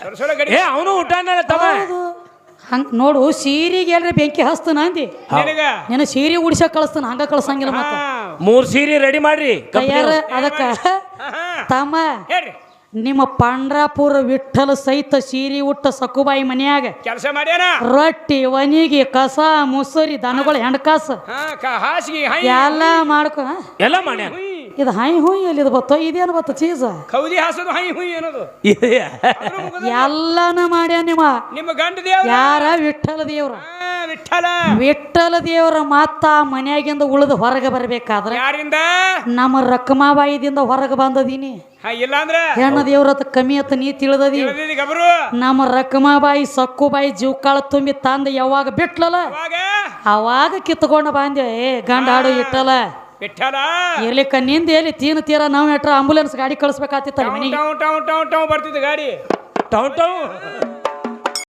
ಸೊರ ಸೊರ ಗಡಿ. ಏ ಅವನು ಊಟನ ತಮ್ಮ. ಹೌದು. ಹಂಗ ನೋಡು ಸೀರೆಗೆ ಎಲ್ರಿ ಬೆಂಕಿ ಹಸ್ತನ ಅಂದಿ. ನಿನಗ? ನಿನ್ನ ಸೀರೆ ಉಡಿಸಕ್ ಕಳಿಸ್ತಾನ ಹಂಗ ಕಳ್ಸಂಗಿಲ್ಲ ಮತ್ತ. ಮೂರ್ ಸೀರೆ ರೆಡಿ ಮಾಡ್ರಿ ತಯಾರ ಅದಕ್ಕ. ತಮ್ಮ ನಿಮ್ಮ ಪಂಡ್ರಾಪುರ ವಿಠಲ ಸಹಿತ ಸೀರೆ ಉಟ್ಟ ಸಕುಬಾಯಿ ಮನೆಯಾಗ ಕೆಲಸ ಮಾಡ ರೊಟ್ಟಿ ಒನಿಗಿ ಕಸ ಮುಸರಿ ದನಗಳು ಹೆಣ್ಕಾಸ ಎಲ್ಲ ಮಾಡ್ಕೊ? ಎಲ್ಲ ಮಾಡ್ಯಾನ? ಹುಯ್. ಇದು ಹೈ ಹುಯ್ ಅಲ್ಲಿ ಇದು ಬತ್ತೋ ಇದೇನು ಬತ್ತ ಚೀಸ್ ಕೌದಿ ಹಾಸೋದು ಹೈ ಹುಯ್ ಅನ್ನೋದು. ಎಲ್ಲಾನು ಮಾಡ್ಯ ನಿಮ್ಮ? ನಿಮ್ಮ ಗಂಡ ದೇವ್ರ? ಯಾರ? ವಿಠಲ ದೇವ್ರ. ವಿಠಲ ವಿಠಲ ದೇವ್ರ ಮತ್ತ ಮನ್ಯಾಗಿಂದ ಉಳಿದು ಹೊರಗೆ ಬರಬೇಕಾದ್ರೆ ಯಾರಿಂದ? ನಮ್ಮ ರಕ್ಕಮಾಬಾಯಿದಿಂದ ಹೊರಗೆ ಬಂದದೀನಿ. ಹೆಣ್ಣ ದೇವ್ರ ಹೆಣ್ಣು ದೇವ್ರತ ಕಮ್ಮಿ ಅತ್ತ ನೀ ತಿಳಿದದಿ. ನಮ್ಮ ರಕ್ಕಮಾಬಾಯಿ ಸಕ್ಕುಬಾಯಿ ಜೀವಕಾಳ ತುಂಬಿ ತಂದ ಯಾವಾಗ ಬಿಟ್ಲಲ್ಲ? ಅವಾಗ ಕಿತ್ಕೊಂಡು ಬಂದೆ. ಏ ಗಂಡ ಹಾಡು ಇಟ್ಟಲ್ಲ ವಿಠಲ ಇರ್ಲಿಕ್ಕ ನಿಂದ ಎಲ್ಲಿ ತೀನ ತೀರ ನಾವು ಎಟ್ರ ಆಂಬುಲೆನ್ಸ್ ಗಾಡಿ ಕಳಿಸ್ಬೇಕಾತಿತ್ತಲ್ಲ ಟೌನ್ ಮನೆಗೆ? ಟೌನ್ ಟೌನ್ ಟೌನ್ ಟೌನ್ ಬರ್ತಿತ್ತು ಗಾಡಿ. Town town.